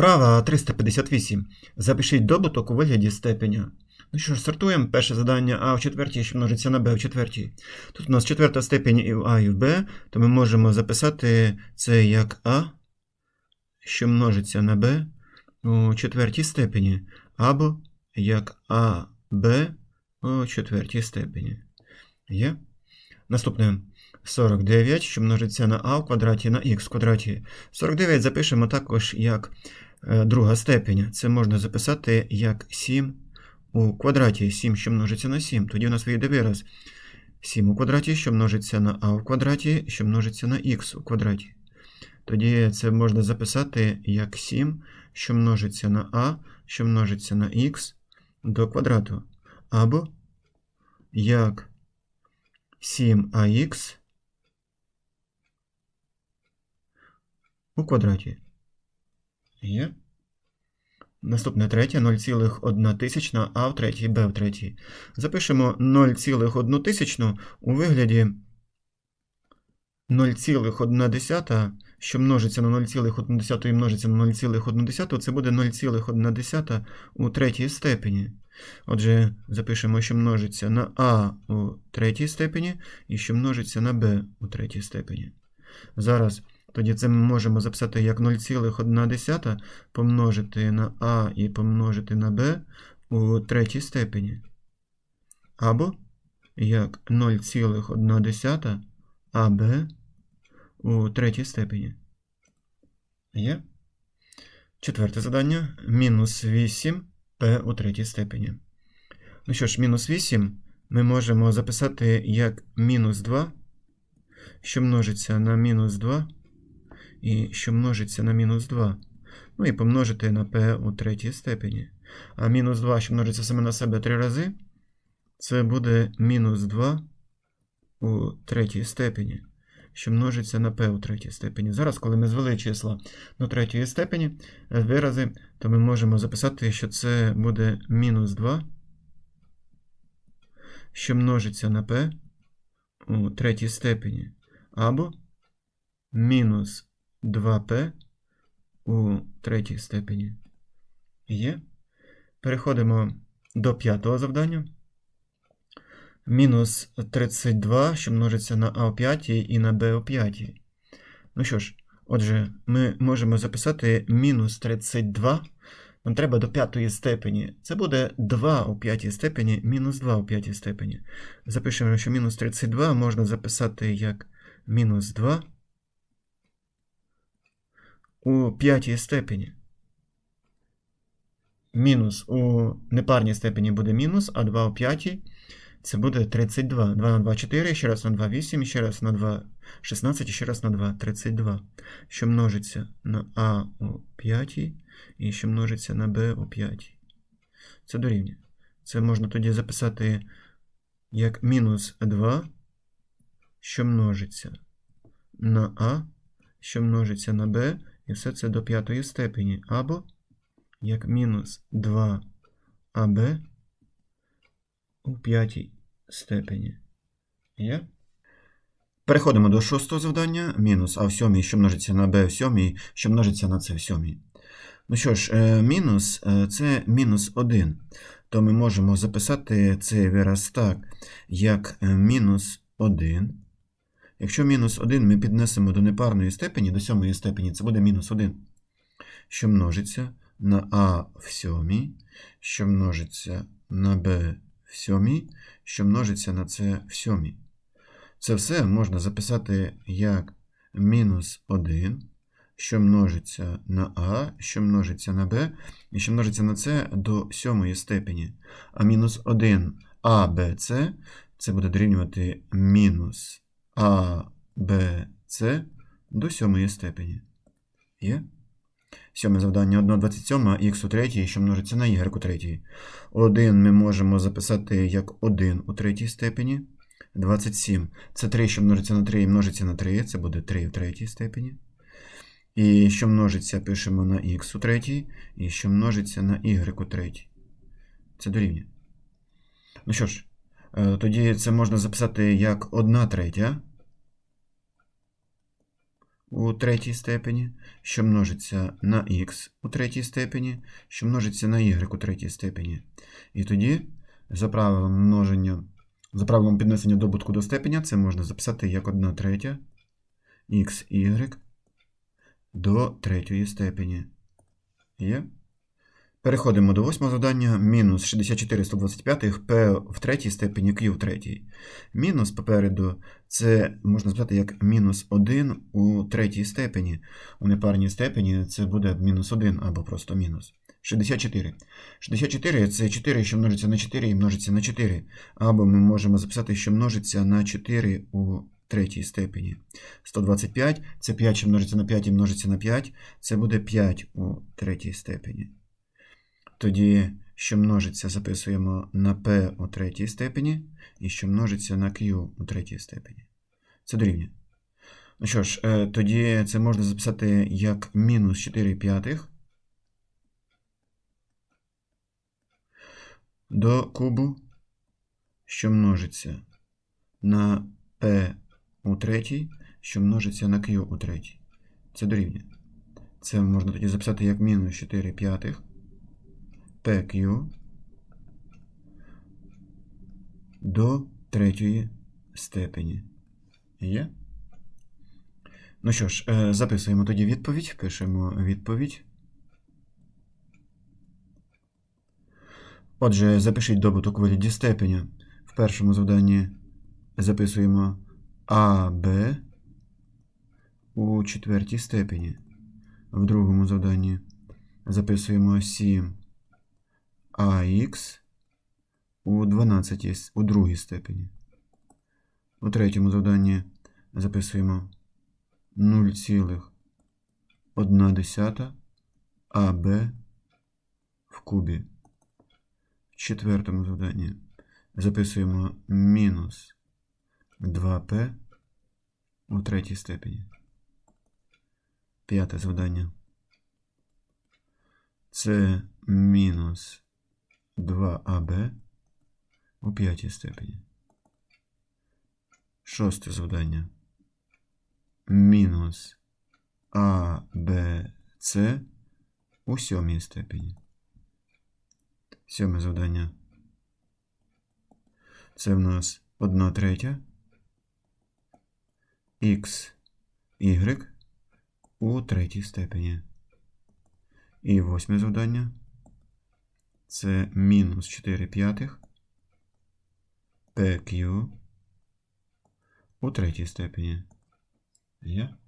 Вправа 358. Запишіть добуток у вигляді степеня. Ну що ж, сортуємо перше завдання А в четвертій, що множиться на Б в четвертій. Тут у нас четверта степень і в А, і в Б, то ми можемо записати це як А, що множиться на Б у четвертій степені, або як А, Б у четвертій степені. Є? Наступне 49, що множиться на А в квадраті на Х в квадраті. 49 запишемо також як друга степень. Це можна записати як 7 у квадраті. 7, що множиться на 7. Тоді у нас вийде вираз 7 у квадраті, що множиться на А в квадраті, що множиться на Х у квадраті. Тоді це можна записати як 7, що множиться на А, що множиться на Х до квадрату. Або як 7ах у квадраті. Є. Наступне третє 0,1 тисячна А в третій, Б в третій. Запишемо 0,1 тисячну у вигляді 0,1, що множиться на 0,1 і множиться на 0,1, це буде 0,1 у третій степені. Отже, запишемо, що множиться на А у третій степені і що множиться на Б у третій степені. Зараз тоді це ми можемо записати як 0,1 помножити на А і помножити на Б у третій степені. Або як 0,1 АБ у третій степені. Є? Четверте завдання. Мінус 8 П у третій степені. Ну що ж, мінус 8 ми можемо записати як мінус 2, що множиться на мінус 2, і що множиться на мінус 2. Ну і помножити на П у третій степені. А мінус 2, що множиться саме на себе 3 рази, це буде мінус 2 у третій степені, що множиться на П у третій степені. Зараз, коли ми звели числа до третьої степені, е, вирази, то ми можемо записати, що це буде мінус 2, що множиться на П у третій степені, або мінус 2П у третій степені. Є. Переходимо до п'ятого завдання. Мінус 32, що множиться на А у п'ятій і на Б у п'ятій. Ну що ж, отже, ми можемо записати мінус 32. Нам треба до п'ятої степені. Це буде 2 у п'ятій степені, мінус 2 у п'ятій степені. Запишемо, що мінус 32 можна записати як мінус 2 у п'ятій степені. Мінус у непарній степені буде мінус, а 2 у п'ятій це буде 32. 2 на 2 4, ще раз на 2 8, ще раз на 2 16, і ще раз на 2 32. Що множиться на А у п'ятій і що множиться на Б у п'ятій. Це дорівнює. Це можна тоді записати як мінус 2, що множиться на А, що множиться на Б, і все це до п'ятої степені. Або як мінус 2АБ у п'ятій степені. Є? Переходимо до шостого завдання. Мінус А в сьомій, що множиться на Б в сьомій, що множиться на С в сьомій. Ну що ж, е, мінус е, це мінус 1. То ми можемо записати цей вираз так, як е, мінус 1. Якщо мінус 1 ми піднесемо до непарної степені, до сьомої степені, це буде мінус 1, що множиться на А в сьомій, що множиться на Б в сьомій, що множиться на С в сьомій. Це все можна записати як мінус 1, що множиться на А, що множиться на Б, і що множиться на С до сьомої степені. А мінус 1 А, Б, С це буде дорівнювати мінус А, Б, С до сьомої степені. Є? Сьоме завдання 1,27 х у третій, що множиться на y у третій. 1 ми можемо записати як 1 у третій степені. 27. Це 3, що множиться на 3 і множиться на 3, це буде 3 в третій степені. І що множиться, пишемо на х у третій, і що множиться на y у третій. Це дорівнює. Ну що ж, е, тоді це можна записати як 1 третя у третій степені, що множиться на х у третій степені, що множиться на y у третій степені. І тоді, за правилом множення, за правилом піднесення добутку до степеня, це можна записати як 1 третя xy до третьої степені. Є? Переходимо до восьмого завдання. Мінус 64 125 p в третій степені, q в третій. Мінус попереду це можна сказати як мінус 1 у третій степені. У непарній степені це буде мінус 1 або просто мінус. 64. 64 це 4, що множиться на 4 і множиться на 4. Або ми можемо записати, що множиться на 4 у третій степені. 125 це 5, що множиться на 5 і множиться на 5. Це буде 5 у третій степені. Тоді, що множиться, записуємо на p у третій степені, і що множиться на q у третій степені. Це дорівнює. Ну що ж, е, тоді це можна записати як мінус 4 п'ятих до кубу, що множиться на p у третій, що множиться на q у третій. Це дорівнює. Це можна тоді записати як мінус 4 п'ятих PQ до третьої степені. Є? Ну що ж, е, записуємо тоді відповідь. Пишемо відповідь. Отже, запишіть добуток вигляді степеня. В першому завданні записуємо АБ у четвертій степені. В другому завданні записуємо 7 АХ у 12 у другій степені. У третьому завданні записуємо 0,1 АБ в кубі. В четвертому завданні записуємо мінус 2П у третій степені. П'яте завдання. Це мінус 2АБ у п'ятій степені. Шосте завдання. Мінус АБЦ у сьомій степені. Сьоме завдання. Це в нас 1 третя. Х, Y у третій степені. І восьме завдання це мінус 4 п'ятих PQ у третій степені. Є? Yeah.